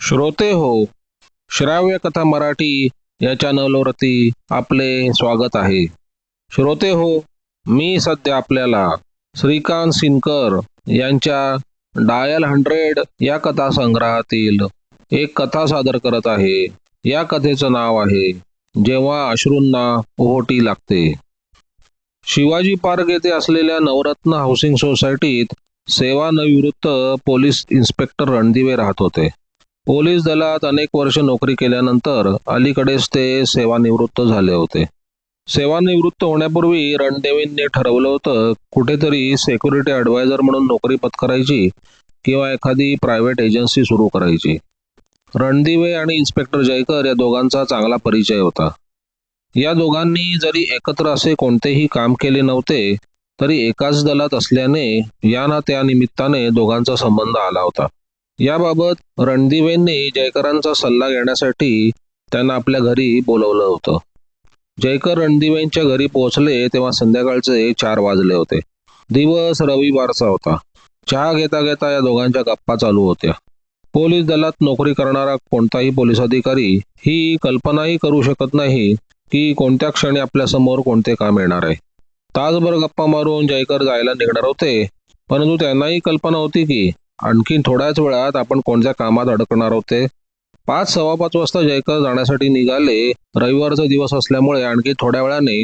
श्रोते हो श्राव्य कथा मराठी या चॅनलवरती आपले स्वागत आहे. श्रोते हो मी सध्या आपल्याला श्रीकांत सिनकर यांच्या डायल हंड्रेड या कथा संग्रहातील एक कथा सादर करत आहे. या कथेचं नाव आहे जेव्हा अश्रूंना ओहोटी लागते. शिवाजी पार्क येथे असलेल्या नवरत्न हाऊसिंग सोसायटीत सेवानिवृत्त पोलीस इन्स्पेक्टर रणदिवे राहत होते. पोलीस दलात अनेक वर्ष नोकरी केल्यानंतर अलीकडेच ते सेवानिवृत्त झाले होते. सेवानिवृत्त होण्यापूर्वी रणदेवींनी ठरवलं होतं कुठेतरी सेक्युरिटी ॲडवायझर म्हणून नोकरी पत्करायची किंवा एखादी प्रायव्हेट एजन्सी सुरू करायची. रणदिवे आणि इन्स्पेक्टर जयकर या दोघांचा चांगला परिचय होता. या दोघांनी जरी एकत्र असे कोणतेही काम केले नव्हते तरी एकाच दलात असल्याने या ना त्या निमित्ताने दोघांचा संबंध आला होता. याबाबत रणदिवेंनी जयकरांचा सल्ला घेण्यासाठी त्यांना आपल्या घरी बोलवलं होतं. जयकर रणदिवेंच्या घरी पोहोचले तेव्हा संध्याकाळचे चार वाजले होते. दिवस रविवारचा होता. चहा घेता घेता या दोघांच्या गप्पा चालू होत्या. पोलीस दलात नोकरी करणारा कोणताही पोलीस अधिकारी ही कल्पनाही करू शकत नाही की कोणत्या क्षणी आपल्यासमोर कोणते काम येणार आहे. तासभर गप्पा मारून जयकर जायला निघणार होते परंतु त्यांनाही कल्पना होती की आणखी थोड्याच वेळात आपण कोणत्या कामात अडकणार होते? पाच सव्वा पाच वाजता जयकर जाण्यासाठी निघाले. रविवारचा दिवस असल्यामुळे आणखी थोड्या वेळाने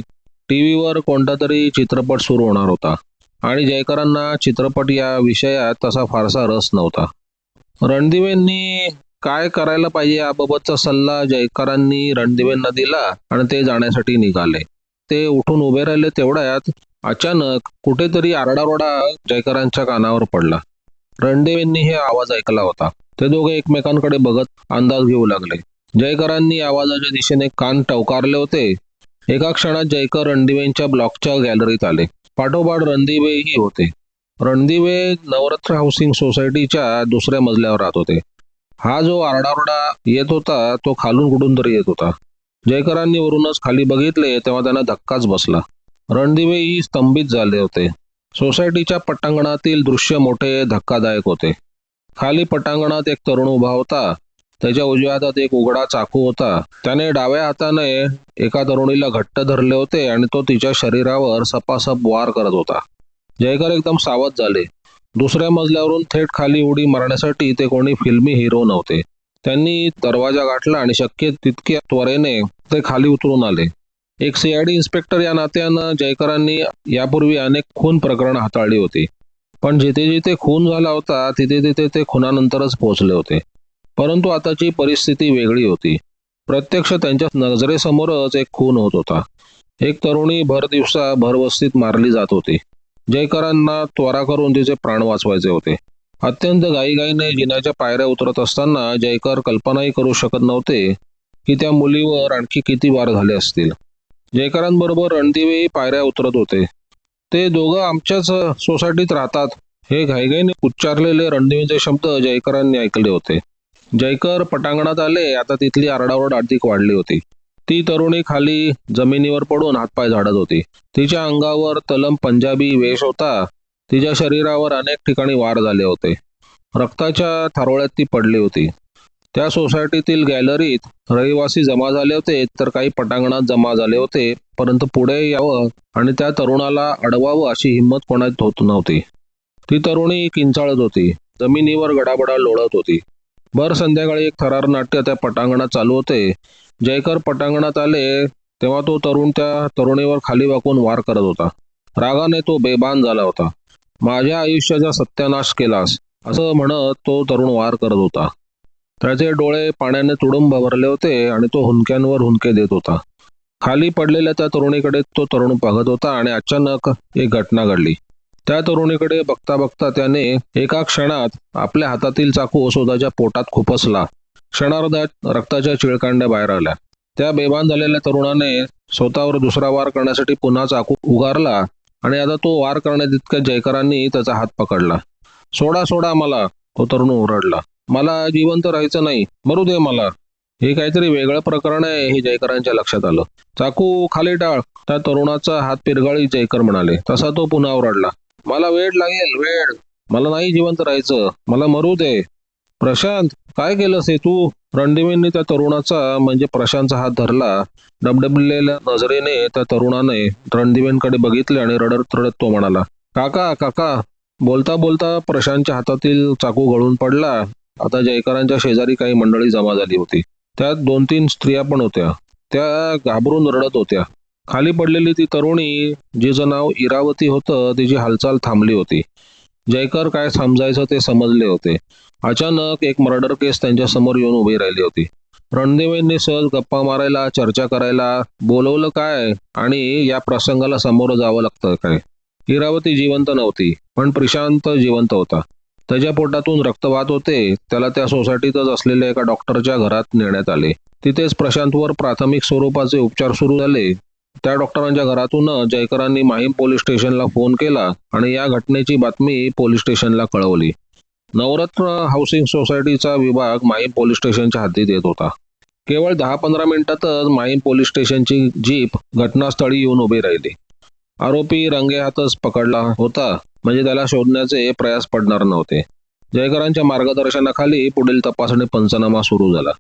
टी व्हीवर कोणता तरी चित्रपट सुरू होणार होता. आणि जयकरांना चित्रपट या विषयात तसा फारसा रस नव्हता. रणदिवेंनी काय करायला पाहिजे याबाबतचा सल्ला जयकरांनी रणदिवेंना दिला आणि ते जाण्यासाठी निघाले. ते उठून उभे राहिले तेवढ्यात अचानक कुठेतरी आरडाओरडा जयकरांच्या कानावर पडला. रणदेवेंनी हे आवाज ऐकला होता. ते दोघे एकमेकांकडे बघत अंदाज घेऊ लागले. जयकरांनी आवाजाच्या दिशेने कान टवकारले होते. एका क्षणात जयकर रणदिवेंच्या ब्लॉकच्या गॅलरीत आले. पाठोपाठ रणदिवेही होते. रणदिवे नवरत्न हाऊसिंग सोसायटीच्या दुसऱ्या मजल्यावर राहत होते. हा जो आरडाओरडा येत होता तो खालून कुठून तरी येत होता. जयकरांनी वरूनच खाली बघितले तेव्हा त्यांना धक्काच बसला. रणदिवेही स्तंभित झाले होते. सोसायटीच्या पटांगणातील दृश्य मोठे धक्कादायक होते. खाली पटांगणात एक तरुण उभा होता. त्याच्या उजव्या हातात एक उघडा चाकू होता. त्याने डाव्या हाताने एका तरुणीला घट्ट धरले होते आणि तो तिच्या शरीरावर सपासप वार करत होता. जयकर एकदम सावध झाले. दुसऱ्या मजल्यावरून थेट खाली उडी मारण्यासाठी ते कोणी फिल्मी हिरो नव्हते. त्यांनी दरवाजा गाठला आणि शक्य तितक्या त्वरेने ते खाली उतरून आले. एक सीआयडी इन्स्पेक्टर या नात्यानं जयकरांनी यापूर्वी अनेक खून प्रकरण हाताळली होती. पण जिथे जिथे खून झाला होता तिथे तिथे ते खुनानंतरच पोहोचले होते. परंतु आताची परिस्थिती वेगळी होती. प्रत्यक्ष त्यांच्या नजरेसमोरच एक खून होत होता. एक तरुणी भर दिवसा भरवस्तीत मारली जात होती. जयकरांना त्वरा करून तिचे प्राण वाचवायचे होते. अत्यंत गाईगाईने जिन्याच्या पायऱ्या उतरत असताना जयकर कल्पनाही करू शकत नव्हते की त्या मुलीवर आणखी किती वार झाले असतील. जयकरांबरोबर रणदिवेही पायऱ्या उतरत होते. ते दोघं आमच्याच सोसायटीत राहतात. हे घाईघाईने उच्चारलेले रणदिवेचे शब्द जयकरांनी ऐकले होते. जयकर पटांगणात आले आता तिथली आरडाओरड अधिक वाढली होती. ती तरुणी खाली जमिनीवर पडून हातपाय झाडत होती. तिच्या अंगावर तलम पंजाबी वेश होता. तिच्या शरीरावर अनेक ठिकाणी वार झाले होते. रक्ताच्या थारोळ्यात ती पडली होती. त्या सोसायटीतील गॅलरीत रहिवासी जमा झाले होते तर काही पटांगणात जमा झाले होते. परंतु पुढे यावं आणि त्या तरुणाला अडवावं अशी हिंमत कोणात होत नव्हती. ती तरुणी किंचाळत होती. जमिनीवर गडाबडा लोळत होती. भर संध्याकाळी एक थरार नाट्य त्या पटांगणात चालू होते. जयकर पटांगणात आले तेव्हा तो तरुण त्या तरुणीवर खाली वाकून वार करत होता. रागाने तो बेबान झाला होता. माझ्या आयुष्याचा सत्यानाश केलास असं म्हणत तो तरुण वार करत होता. त्याचे डोळे पाण्याने तुडुंब भरले होते आणि तो हुंक्यांवर हुंके देत होता. खाली पडलेल्या त्या तरुणीकडे तो तरुण बघत होता आणि अचानक एक घटना घडली. त्या तरुणीकडे बघता बघता त्याने एका क्षणात आपल्या हातातील चाकू स्वतःच्या पोटात खुपसला. क्षणार्धात रक्ताच्या चिळकांड्या बाहेर आल्या. त्या बेभान झालेल्या तरुणाने स्वतःवर दुसरा वार करण्यासाठी पुन्हा चाकू उगारला आणि आता तो वार करण्यात इतक्या जयकरांनी त्याचा हात पकडला. सोडा सोडा मला तो तरुण ओरडला. मला जिवंत राहायचं नाही. मरू दे मला. हे काहीतरी वेगळं प्रकरण आहे हे जयकरांच्या लक्षात आलं. चाकू खाली टाळ. त्या तरुणाचा हात पिरगाळी जयकर म्हणाले. तसा तो पुन्हा ओरडला. मला वेळ लागेल वेळ मला नाही जिवंत राहायचं. मला मरू दे. प्रशांत काय केलंस हे तू? रणदिवेंनी त्या तरुणाचा म्हणजे प्रशांतचा हात धरला. डबडबलेल्या नजरेने त्या तरुणाने रणदिवेंकडे बघितले आणि रडत रडत तो म्हणाला काका काका. बोलता बोलता प्रशांतच्या हातातील चाकू गळून पडला. आता जयकरांच्या शेजारी काही मंडळी जमा झाली होती. त्यात दोन तीन स्त्रिया पण होत्या. त्या घाबरून रडत होत्या. खाली पडलेली ती तरुणी जिचं नाव इरावती होतं तिची हालचाल थांबली होती. जयकर काय समजायचं ते समजले होते. अचानक एक मर्डर केस त्यांच्यासमोर येऊन उभी राहिली होती. रणदेवेंनी सहज गप्पा मारायला चर्चा करायला बोलवलं काय आणि या प्रसंगाला समोर जावं लागतं काय? इरावती जिवंत नव्हती पण प्रशांत जिवंत होता. त्याच्या पोटातून रक्तवात होते. त्याला त्या सोसायटीतच असलेल्या एका डॉक्टरच्या घरात नेण्यात आले. तिथेच प्रशांतवर प्राथमिक स्वरूपाचे उपचार सुरू झाले. त्या डॉक्टरांच्या घरातून जयकरांनी माहीम पोलीस स्टेशनला फोन केला आणि या घटनेची बातमी पोलीस स्टेशनला कळवली. नवरत्न हाऊसिंग सोसायटीचा विभाग माहीम पोलीस स्टेशनच्या हद्दीत येत होता. केवळ दहा पंधरा मिनिटातच माहीम पोलीस स्टेशनची जीप घटनास्थळी येऊन उभी राहिली. आरोपी रंगे हातच पकडला होता. म्हणजे त्याला शोधण्याचे प्रयास पडणार नव्हते. जयकरांच्या मार्गदर्शनाखाली पुढील तपासणी पंचनामा सुरू झाला.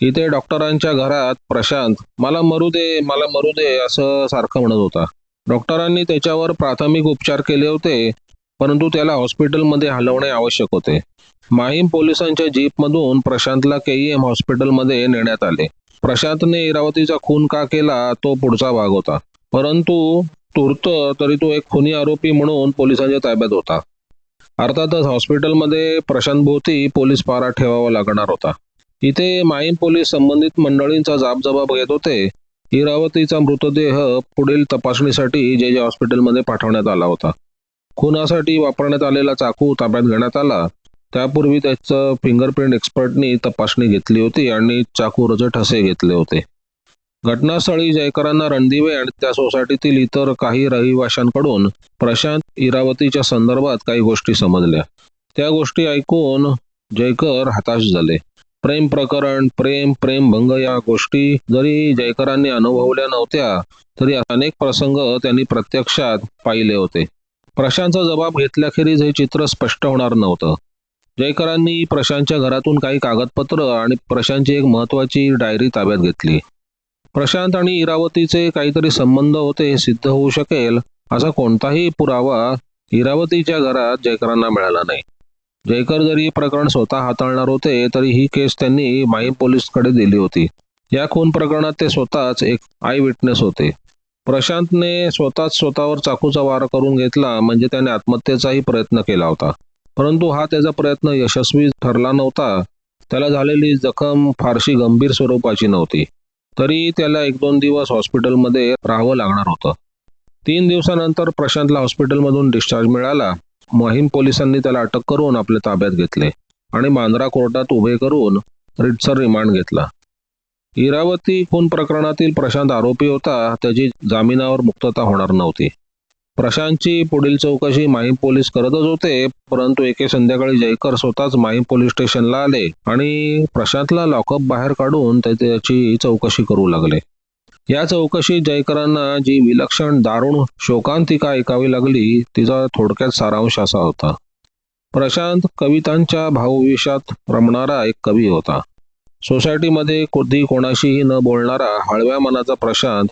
इथे डॉक्टरांच्या घरात प्रशांत मला मरू दे मला मरू दे असं सारखं म्हणत होता. डॉक्टरांनी त्याच्यावर प्राथमिक उपचार केले होते परंतु त्याला हॉस्पिटलमध्ये हलवणे आवश्यक होते. माहीम पोलिसांच्या जीपमधून प्रशांतला के एम हॉस्पिटलमध्ये नेण्यात आले. प्रशांतने इरावतीचा खून का केला तो पुढचा भाग होता. परंतु तुर्त तरी तो एक खुनी आरोपी म्हणून पोलिसांच्या ताब्यात होता. अर्थातच हॉस्पिटलमध्ये प्रशांत भोवती पोलीस पारा ठेवावा लागणार होता. इथे माईन पोलीस संबंधित मंडळींचा जाबजबाब घेत होते. इरावतीचा मृतदेह पुढील तपासणीसाठी जे जे हॉस्पिटलमध्ये पाठवण्यात आला होता. खुनासाठी वापरण्यात आलेला चाकू ताब्यात घेण्यात आला. त्यापूर्वी त्याचं फिंगरप्रिंट एक्सपर्टनी तपासणी घेतली होती आणि चाकूरचे ठसे घेतले होते. घटनास्थळी जयकरांना रणदिवे आणि त्या सोसायटीतील इतर काही रहिवाशांकडून प्रशांत इरावतीच्या संदर्भात काही गोष्टी समजल्या. त्या गोष्टी ऐकून जयकर हताश झाले. प्रेम प्रकरण प्रेम प्रेमभंग या गोष्टी जरी जयकरांनी अनुभवल्या नव्हत्या तरी अनेक प्रसंग त्यांनी प्रत्यक्षात पाहिले होते. प्रशांतचा जबाब घेतल्याखेरीज हे चित्र स्पष्ट होणार नव्हतं. जयकरांनी प्रशांतच्या घरातून काही कागदपत्र आणि प्रशांतची एक महत्वाची डायरी ताब्यात घेतली. प्रशांत आणि इरावतीचे काहीतरी संबंध होते हे सिद्ध होऊ शकेल असा कोणताही पुरावा इरावतीच्या घरात जयकरांना मिळाला नाही. जयकर जरी प्रकरण स्वतः हाताळणार होते तरी ही केस त्यांनी माहीम पोलीसकडे दिली होती. या खून प्रकरणात ते स्वतःच एक आय विटनेस होते. प्रशांतने स्वतःच स्वतःवर चाकूचा वार करून घेतला म्हणजे त्याने आत्महत्येचाही प्रयत्न केला होता. परंतु हा त्याचा प्रयत्न यशस्वी ठरला नव्हता. त्याला झालेली जखम फारशी गंभीर स्वरूपाची नव्हती. तरी त्याला एक दोन दिवस हॉस्पिटलमध्ये राहावं लागणार होतं. तीन दिवसानंतर प्रशांतला हॉस्पिटलमधून डिस्चार्ज मिळाला. मोहीम पोलिसांनी त्याला अटक करून आपल्या ताब्यात घेतले आणि मांजरा कोर्टात उभे करून रिटसर रिमांड घेतला. इरावती खून प्रकरणातील प्रशांत आरोपी होता. त्याची जामिनावर मुक्तता होणार नव्हती. प्रशांतची पुढील चौकशी माहीम पोलीस करतच होते परंतु एके संध्याकाळी जयकर स्वतःच माहीम पोलीस स्टेशनला आले आणि प्रशांतला लॉकअप बाहेर काढून ते त्याची चौकशी करू लागले. या चौकशीत जयकरांना जी विलक्षण दारुण शोकांतिका ऐकावी लागली तिचा थोडक्यात सारांश असा होता. प्रशांत कवितांच्या भावविषात रमणारा एक कवी होता. सोसायटीमध्ये कधी कोणाशीही न बोलणारा हळव्या मनाचा प्रशांत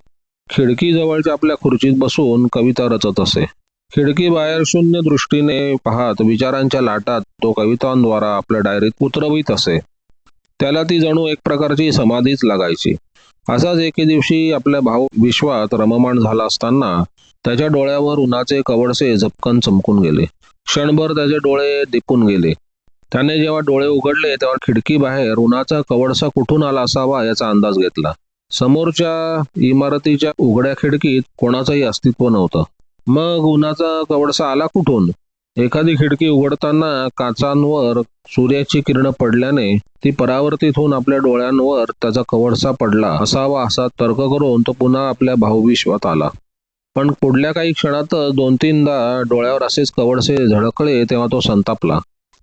खिडकीजवळच्या आपल्या खुर्चीत बसून कविता रचत असे. खिडकी बाहेर शून्य दृष्टीने पाहत विचारांच्या लाटात तो कवितांद्वारा आपल्या डायरीत उतरवित असे. त्याला ती जणू एक प्रकारची समाधीच लागायची. असाच एके दिवशी आपल्या भाव विश्वात रममाण झाला असताना त्याच्या डोळ्यावर उन्हाचे कवडसे झपकन चमकून गेले. क्षणभर त्याचे डोळे दिपून गेले. त्याने जेव्हा डोळे उघडले तेव्हा खिडकी बाहेर उन्हाचा कवडसा कुठून आला असावा याचा अंदाज घेतला. समोरच्या इमारतीच्या उघड्या खिडकीत कोणाचंही अस्तित्व नव्हतं. मग उन्हाचा कवडसा आला कुठून? एखादी खिडकी उघडताना काचांवर सूर्याची किरण पडल्याने ती परावर्तित होऊन आपल्या डोळ्यांवर त्याचा कवडसा पडला. असावा असा तर्क करून तो पुन्हा आपल्या भाऊविश्वात आला. पण पुढल्या काही क्षणातच दोन तीनदा डोळ्यावर असेच कवडसे झळकले तेव्हा तो संतापला.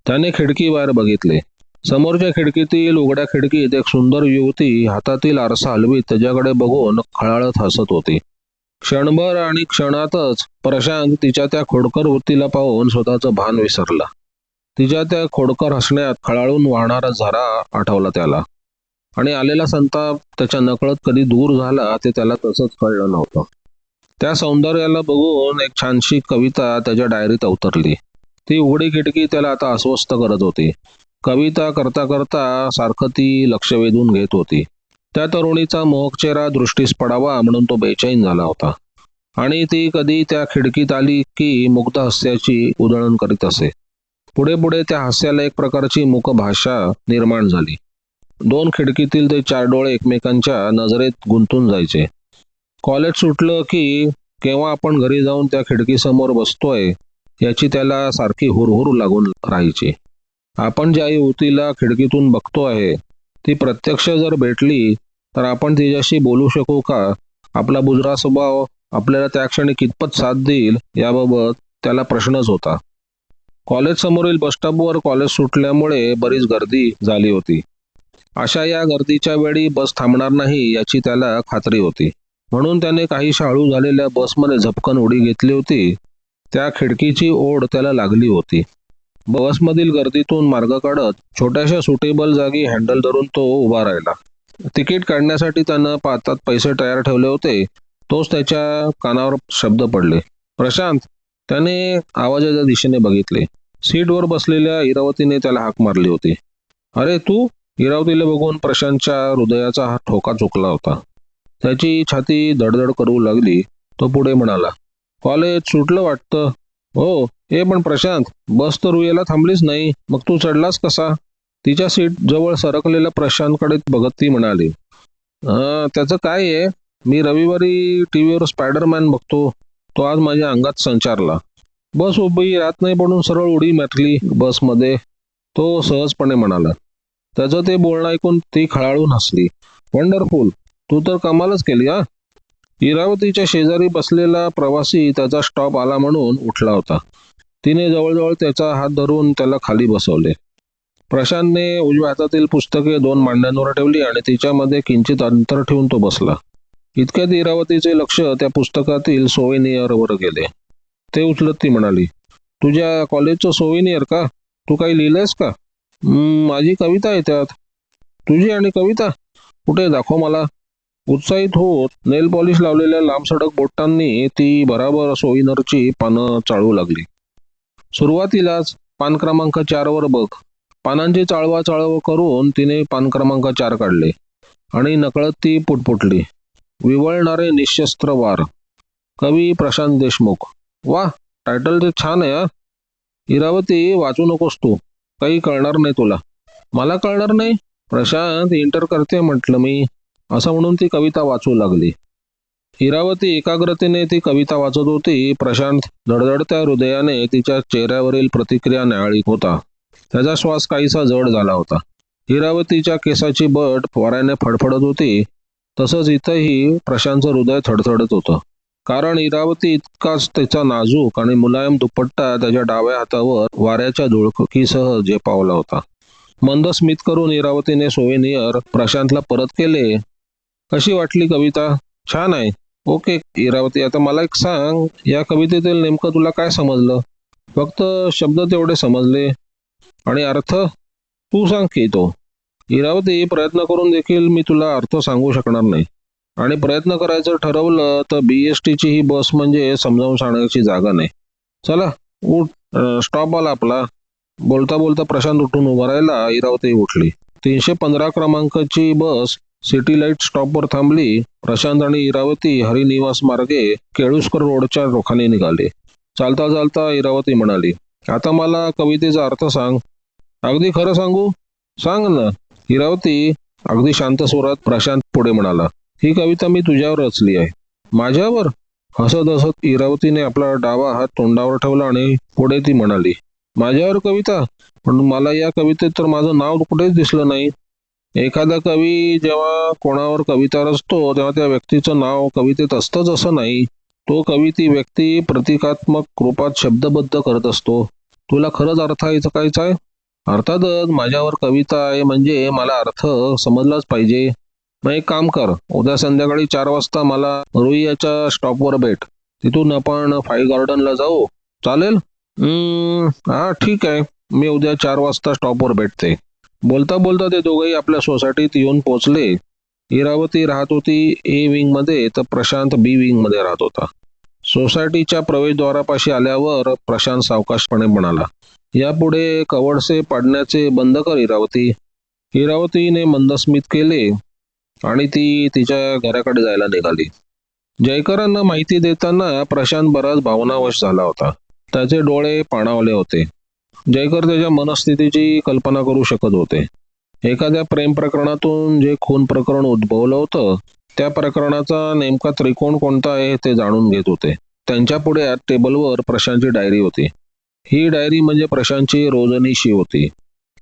त्याने खिडकी बाहेर बघितले. समोरच्या खिडकीतील उघड्या खिडकीत एक सुंदर युवती हातातील आरसा हलवीत त्याच्याकडे बघून खळाळत हसत होती. क्षणभर आणि क्षणातच प्रशांत तिच्या त्या खोडकर वृत्तीला पाहून स्वतःचं भान विसरला. तिच्या त्या खोडकर हसण्यात खळाळून वाहणारा झरा आठवला त्याला. आणि आलेला संताप त्याच्या नकळत कधी दूर झाला ते त्याला तसंच कळलं नव्हतं. त्या सौंदर्याला बघून एक छानशी कविता त्याच्या डायरीत अवतरली. ती उघडी खिडकी त्याला आता अस्वस्थ करत होती. कविता करता करता सारखं ती लक्ष वेधून घेत होती. त्या तरुणीचा मोहक चेहरा दृष्टीस पडावा म्हणून तो बेचैन झाला होता. आणि ती कधी त्या खिडकीत आली की मुग्ध हास्याची उधळण करीत असे. पुढे पुढे त्या हास्याला एक प्रकारची मुकभाषा निर्माण झाली. दोन खिडकीतील ते चार डोळे एकमेकांच्या नजरेत गुंतून जायचे. कॉलेज सुटलं की केव्हा आपण घरी जाऊन त्या खिडकीसमोर बसतोय याची त्याला सारखी हुरहुर लागून राहायची. आपण ज्या युवतीला खिडकीतून बघतो आहे ती प्रत्यक्ष जर भेटली तर आपण तिच्याशी बोलू शकू का? आपला बुजरा स्वभाव आपल्याला त्या क्षणी कितपत साथ देईल याबाबत त्याला प्रश्नच होता. कॉलेज समोरील बसस्टॉपवर कॉलेज सुटल्यामुळे बरीच गर्दी झाली होती. अशा या गर्दीच्या वेळी बस थांबणार नाही याची त्याला खात्री होती. म्हणून त्याने काही शाळू झालेल्या बसमध्ये झपकन उडी घेतली होती. त्या खिडकीची ओढ त्याला लागली होती. बसमधील गर्दीतून मार्ग काढत छोट्याशा सुटेबल जागी हँडल धरून तो उभा राहिला. तिकीट काढण्यासाठी त्यानं पातात पैसे तयार ठेवले होते. तोच त्याच्या कानावर शब्द पडले. प्रशांत त्याने आवाजाच्या दिशेने बघितले. सीटवर बसलेल्या इरावतीने त्याला हाक मारली होती. अरे तू? इरावतीला बघून प्रशांतच्या हृदयाचा हा ठोका चुकला होता. त्याची छाती धडधड करू लागली. तो पुढे म्हणाला कॉलेज सुटलं वाटतं? हो ए पण प्रशांत. बस तर रुयाला थांबलीच नाही. मग तू चढलास कसा? तिच्या सीट जवळ सरकलेल्या प्रशांतकडे बघत ती म्हणाली त्याचं काय आहे? मी रविवारी टी व्हीवर स्पायडरमॅन बघतो. तो आज माझ्या अंगात संचारला. बस उभी रात नाही पडून सरळ उडी मारली बसमध्ये. तो सहजपणे म्हणाला त्याचं ते बोलणं ऐकून ती खळाळून हसली. वंडरफुल तू तर कमालच केली हा? इरावतीच्या शेजारी बसलेला प्रवासी त्याचा स्टॉप आला म्हणून उठला होता. तिने जवळजवळ त्याचा हात धरून त्याला खाली बसवले. प्रशांतने उजव्या हातातील पुस्तके दोन मांड्यांवर ठेवली आणि तिच्यामध्ये किंचित अंतर ठेवून तो बसला. इतक्यात इरावतीचे लक्ष त्या पुस्तकातील सोविनियरवर गेले. ते उचलत ती म्हणाली तुझ्या कॉलेजचं सोविनियर का? तू काही लिहिलंयस का? माझी कविता आहे त्यात. तुझी आणि कविता? कुठे? दाखव मला. उत्साहित होत नेल पॉलिश लावलेल्या लांब सडक बोटांनी ती बराबर सोयीनरची पानं चाळू लागली. सुरुवातीलाच पान क्रमांक चारवर बघ. पानांची चाळवा चाळव करून तिने पान क्रमांक चार काढले आणि नकळत ती पुटपुटली. विवळणारे निशस्त्र वार. कवी प्रशांत देशमुख. वा टायटल ते छान आहे इरावती वाचू नकोस तू. काही कळणार नाही तुला. मला कळणार नाही. प्रशांत इंटर करते म्हटलं मी. असं म्हणून ती कविता वाचू लागली. हिरावती एकाग्रतेने ती कविता वाचत होती. प्रशांत धडधडत्या हृदयाने तिच्या चेहऱ्यावरील प्रतिक्रिया न्यायाळीत होता. त्याचा श्वास काहीसा जड झाला होता. हिरावतीच्या केसाची बट वाऱ्याने फडफडत होती. तसंच इथंही प्रशांतचं हृदय थडथडत होतं. कारण इरावती इतकाच त्याचा नाजूक आणि मुलायम दुपट्टा त्याच्या डाव्या हातावर वाऱ्याच्या धुळकीसह झेपावला होता. मंद स्मित करून इरावतीने सोवेनियर प्रशांतला परत केले. कशी वाटली कविता? छान आहे. ओके इरावती आता मला एक सांग या कवितेतील नेमकं तुला काय समजलं? फक्त शब्द तेवढे समजले. आणि अर्थ? तू सांग की तो. इरावती प्रयत्न करून देखील मी तुला अर्थ सांगू शकणार नाही. आणि प्रयत्न करायचं ठरवलं तर बी एस टीची ही बस म्हणजे समजावून सांगण्याची जागा नाही. चला उठ स्टॉप आला आपला. बोलता बोलता प्रशांत उठून उभा राहिला इरावती उठली. तीनशे पंधरा क्रमांकाची बस सिटी लाइट स्टॉपवर थांबली. प्रशांत आणि इरावती हरिनिवास मार्गे केळुसकर रोडच्या रोखाने निघाले. चालता चालता इरावती म्हणाली आता मला कवितेचा अर्थ सांग. अगदी खरं सांगू? सांग ना. इरावती अगदी शांत स्वरात प्रशांत पुढे म्हणाला ही कविता मी तुझ्यावर रचली आहे. माझ्यावर? हसत हसत इरावतीने आपला डावा हात तोंडावर ठेवला आणि पुढे ती म्हणाली माझ्यावर कविता? पण मला या कवितेत तर माझं नाव कुठेच दिसलं नाही. एखादा कवी जेव्हा कोणावर कविता रचतो तेव्हा त्या व्यक्तीचं नाव कवितेत असतंच असं नाही. तो कवी ती व्यक्ती प्रतिकात्मक रूपात शब्दबद्ध करत असतो. तुला खरंच अर्थ ऐकायचा आहे? अर्थातच माझ्यावर कविता आहे म्हणजे मला अर्थ समजलाच पाहिजे. मग एक काम कर उद्या संध्याकाळी चार वाजता मला रुईयाच्या स्टॉपवर भेट. तिथून आपण फाई गार्डनला जाऊ. चालेल? हम्म, हा ठीक आहे. मी उद्या चार वाजता स्टॉपवर भेटते. बोलता बोलता ते दोघंही आपल्या सोसायटीत येऊन पोहोचले. इरावती राहत होती ए विंगमध्ये तर प्रशांत बी विंगमध्ये राहत होता. सोसायटीच्या प्रवेशद्वारापाशी आल्यावर प्रशांत सावकाशपणे म्हणाला यापुढे कवडसे पाडण्याचे बंद कर इरावती. इरावतीने मंदस्मित केले आणि ती तिच्या घराकडे जायला निघाली. जयकरांना माहिती देताना प्रशांत बराच भावनावश झाला होता. त्याचे डोळे पाणावले होते. जयकर त्याच्या मनस्थितीची कल्पना करू शकत होते. एखाद्या प्रेम प्रकरणातून जे खून प्रकरण उद्भवलं होतं त्या प्रकरणाचा नेमका त्रिकोण कोणता आहे ते जाणून घेत होते. त्यांच्या पुढे टेबलवर प्रशांतची डायरी होती. ही डायरी म्हणजे प्रशांतची रोजनीशी होती.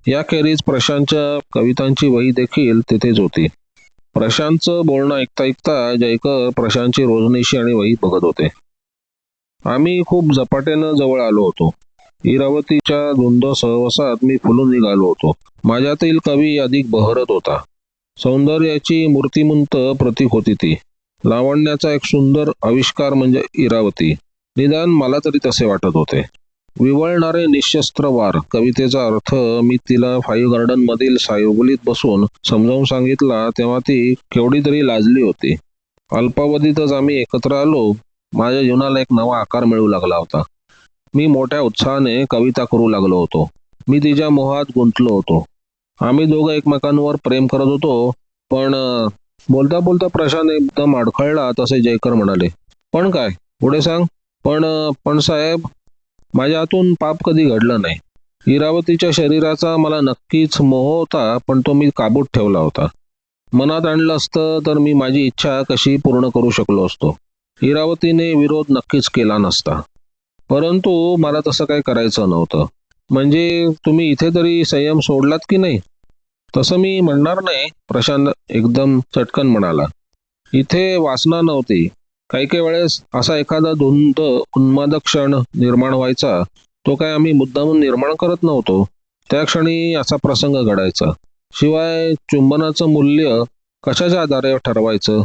याखेरीज प्रशांतच्या कवितांची वही देखील तिथेच होती. प्रशांतचं बोलणं ऐकता ऐकता जयकर प्रशांतची रोजनीशी आणि वही बघत होते. आम्ही खूप झपाट्यानं जवळ आलो होतो. इरावतीच्या धुंद सहवासात मी फुलून निघालो होतो. माझ्यातील कवी अधिक बहरत होता. सौंदर्याची मूर्तिमंत प्रतीक होती ती. लावण्याचा एक सुंदर आविष्कार म्हणजे इरावती. निदान मला तरी तसे वाटत होते. विवळणारे निशस्त्र वार कवितेचा अर्थ मी तिला फाईव्ह गार्डन मधील सायोगलीत बसून समजावून सांगितला तेव्हा ती केवढी तरी लाजली होती. अल्पावधीतच आम्ही एकत्र आलो. माझ्या जीवनाला एक नवा आकार मिळू लागला होता. मी मोठ्या उत्साहाने कविता करू लागलो होतो. मी तिच्या मोहात गुंतलो होतो. आम्ही दोघं एकमेकांवर प्रेम करत होतो पण बोलता बोलता प्रशांत एकदम अडखळला तसे जयकर म्हणाले. पण काय? पुढे सांग. पण पण साहेब माझ्या हातून पाप कधी घडलं नाही. इरावतीच्या शरीराचा मला नक्कीच मोह होता पण तो मी काबूत ठेवला होता. मनात आणलं असतं तर मी माझी इच्छा कशी पूर्ण करू शकलो असतो. इरावतीने विरोध नक्कीच केला नसता. परंतु मला तसं काही करायचं नव्हतं. म्हणजे तुम्ही इथे तरी संयम सोडलात की नाही? तसं मी म्हणणार नाही प्रशांत एकदम चटकन म्हणाला. इथे वासना नव्हती. काही काही वेळेस असा एखादा धुंद उन्मादक क्षण निर्माण व्हायचा तो काय आम्ही मुद्दामून निर्माण करत नव्हतो. त्या क्षणी असा प्रसंग घडायचा. शिवाय चुंबनाचं मूल्य कशाच्या आधारे ठरवायचं?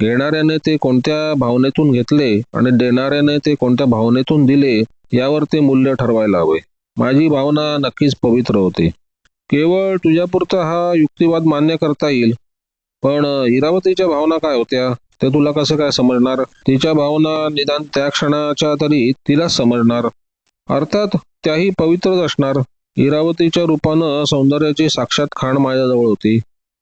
घेणाऱ्याने ते कोणत्या भावनेतून घेतले आणि देणाऱ्याने ते कोणत्या भावनेतून दिले यावर ते मूल्य ठरवायला हवे. माझी भावना नक्कीच पवित्र होती. केवळ तुझ्यापुरता हा युक्तिवाद मान्य करता येईल. पण इरावतीच्या भावना काय होत्या? ते तुला कसं काय समजणार? तिच्या भावना निदान त्या क्षणाच्या तरी तिला समजणार. अर्थात त्याही पवित्रच असणार. इरावतीच्या रूपानं सौंदर्याची साक्षात खाण माझ्याजवळ होती.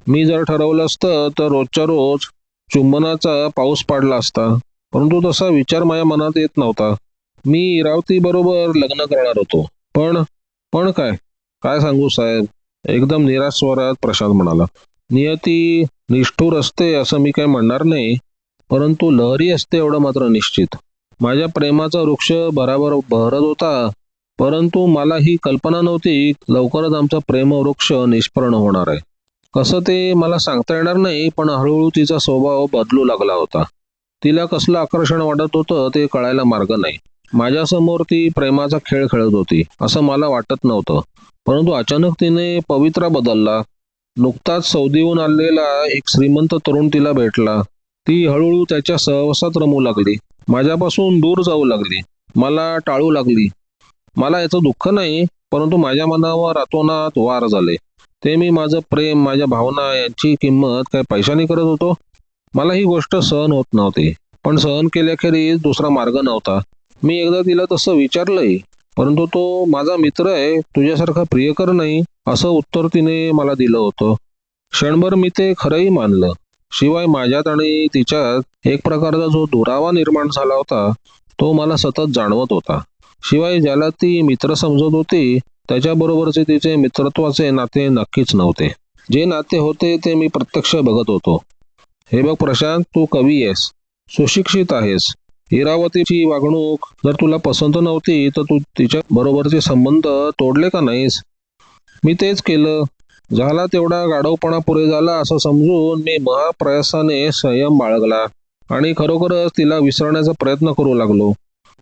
मी जर ठरवलं असतं तर रोजच्या रोज चुंबनाचा पाऊस पाडला असता परंतु तसा विचार माझ्या मनात येत नव्हता. मी इरावती बरोबर लग्न करणार होतो. पण पण काय? काय सांगू साहेब? एकदम निराश स्वरात प्रशांत म्हणाला. नियती निष्ठूर असते असं मी काही म्हणणार नाही परंतु लहरी असते एवढं मात्र निश्चित. माझ्या प्रेमाचा वृक्ष भराभर बहरत होता परंतु मला ही कल्पना नव्हती लवकरच आमचा प्रेमवृक्ष निष्पर्ण होणार आहे. कसं ते मला सांगता येणार नाही पण हळूहळू तिचा स्वभाव बदलू लागला होता. तिला कसलं आकर्षण वाटत होतं ते कळायला मार्ग नाही. माझ्यासमोर ती प्रेमाचा खेळ खेळत होती असं मला वाटत नव्हतं. परंतु अचानक तिने पवित्रा बदलला. नुकताच सौदीहून आलेला एक श्रीमंत तरुण तिला भेटला. ती हळूहळू त्याच्या सहवासात रमू लागली. माझ्यापासून दूर जाऊ लागली. मला टाळू लागली. मला याचं दुःख नाही परंतु माझ्या मनावर अतोनात वार झाले. ते मी माझं प्रेम माझ्या भावना यांची किंमत काय पैशाने करत होतो. मला ही गोष्ट सहन होत नव्हती. पण सहन केल्याखेरीज दुसरा मार्ग नव्हता. मी एकदा तिला तसं विचारलंय परंतु तो माझा मित्र आहे तुझ्यासारखा प्रियकर नाही असं उत्तर तिने मला दिलं होतं. क्षणभर मी ते खरंही मानलं. शिवाय माझ्यात आणि तिच्यात एक प्रकारचा जो दुरावा निर्माण झाला होता तो मला सतत जाणवत होता. शिवाय ज्याला ती मित्र समजत होती त्याच्याबरोबरचे तिचे मित्रत्वाचे नाते नक्कीच नव्हते. जे नाते होते ते मी प्रत्यक्ष बघत होतो. हे बघ प्रशांत तू कवी आहेस. सुशिक्षित आहेस. इरावतीची वागणूक जर तुला पसंत नव्हती तर तू तिच्या बरोबरचे संबंध तोडले का नाहीस? मी तेच केलं. झाला तेवढा गाढवपणा पुरे झाला असं समजून मी महाप्रयासाने संयम बाळगला आणि खरोखरच तिला विसरण्याचा प्रयत्न करू लागलो.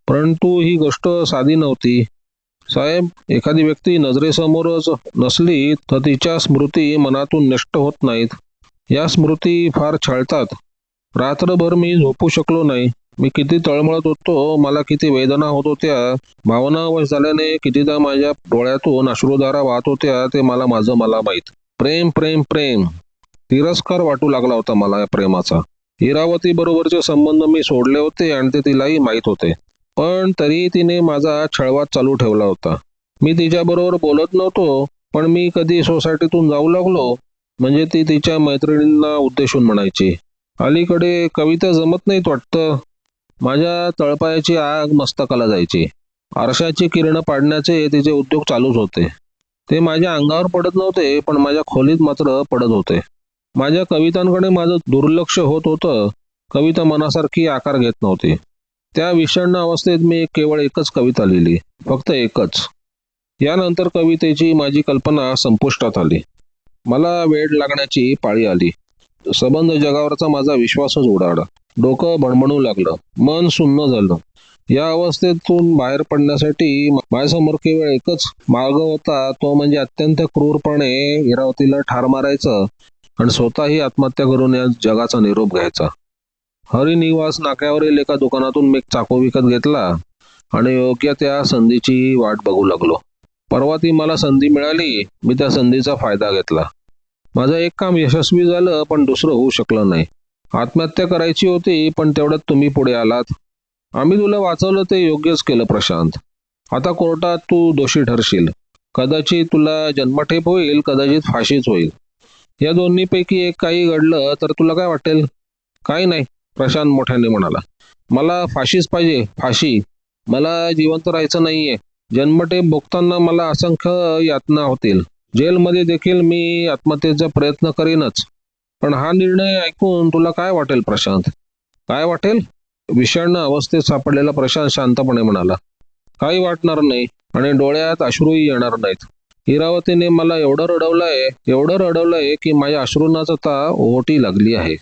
परंतु ही गोष्ट साधी नव्हती. साहेब एखादी व्यक्ती नजरेसमोरच नसली तर तिच्या स्मृती मनातून नष्ट होत नाहीत. या स्मृती फार छळतात. रात्रभर मी झोपू शकलो नाही. मी किती तळमळत होतो मला किती वेदना होत होत्या. भावनावश झाल्याने कितीदा माझ्या डोळ्यातून अश्रुधारा वाहत होत्या ते मला माझं मला माहीत. प्रेम प्रेम प्रेम. तिरस्कार वाटू लागला होता मला या प्रेमाचा. इरावती बरोबरचे संबंध मी सोडले होते आणि ते तिलाही माहीत होते. पण तरी तिने माझा छळवाद चालू ठेवला होता. मी तिच्याबरोबर बोलत नव्हतो पण मी कधी सोसायटीतून जाऊ लागलो म्हणजे ती तिच्या मैत्रिणींना उद्देशून म्हणायची. अलीकडे कविता जमत नाहीत वाटतं. माझ्या तळपायाची आग मस्तकाला जायची. आरशाची किरणं पाडण्याचे तिचे उद्योग चालूच होते. ते माझ्या अंगावर पडत नव्हते पण माझ्या खोलीत मात्र पडत होते. माझ्या कवितांकडे माझं दुर्लक्ष होत होतं. कविता मनासारखी आकार घेत नव्हती. त्या विषण्ण अवस्थेत मी केवळ एकच कविता लिहिली फक्त एकच. यानंतर कवितेची माझी कल्पना संपुष्टात आली. मला वेळ लागण्याची पाळी आली. सबंध जगावरचा माझा विश्वासच उडाला. डोकं भणभणू लागलं. मन सुन्न झालं. या अवस्थेतून बाहेर पडण्यासाठी माझ्यासमोर केवळ एकच मार्ग होता. तो म्हणजे अत्यंत क्रूरपणे इरावतीला ठार मारायचं आणि स्वतःही आत्महत्या करून या जगाचा निरोप घ्यायचा. हरिनिवास नाक्यावरील एका दुकानातून मी एक चाकू विकत घेतला आणि योग्य त्या संधीची वाट बघू लागलो. परवा ती मला संधी मिळाली मी त्या संधीचा फायदा घेतला. माझं एक काम यशस्वी झालं पण दुसरं होऊ शकलं नाही. आत्महत्या करायची होती पण तेवढ्यात तुम्ही पुढे आलात. आम्ही तुला वाचवलं ते योग्यच केलं प्रशांत. आता कोर्टात तू दोषी ठरशील. कदाचित तुला जन्मठेप होईल कदाचित फाशीच होईल. या दोन्हीपैकी एक काही घडलं तर तुला काय वाटेल? काही नाही. प्रशांत मोठ्याने म्हणाला मला फाशीच पाहिजे फाशी. मला जिवंत राहायचं नाहीये. जन्मठेप भोगताना मला असंख्य यातना होतील. जेलमध्ये देखील मी आत्महत्येचा प्रयत्न करीनच. पण हा निर्णय ऐकून तुला काय वाटेल प्रशांत? काय वाटेल? विषाण अवस्थेत सापडलेला प्रशांत शांतपणे म्हणाला काही वाटणार नाही आणि डोळ्यात अश्रूही येणार नाहीत. हिरावतीने मला एवढं रडवलंय एवढं रडवलंय की माझ्या अश्रूंना आता ओहोटी लागली आहे.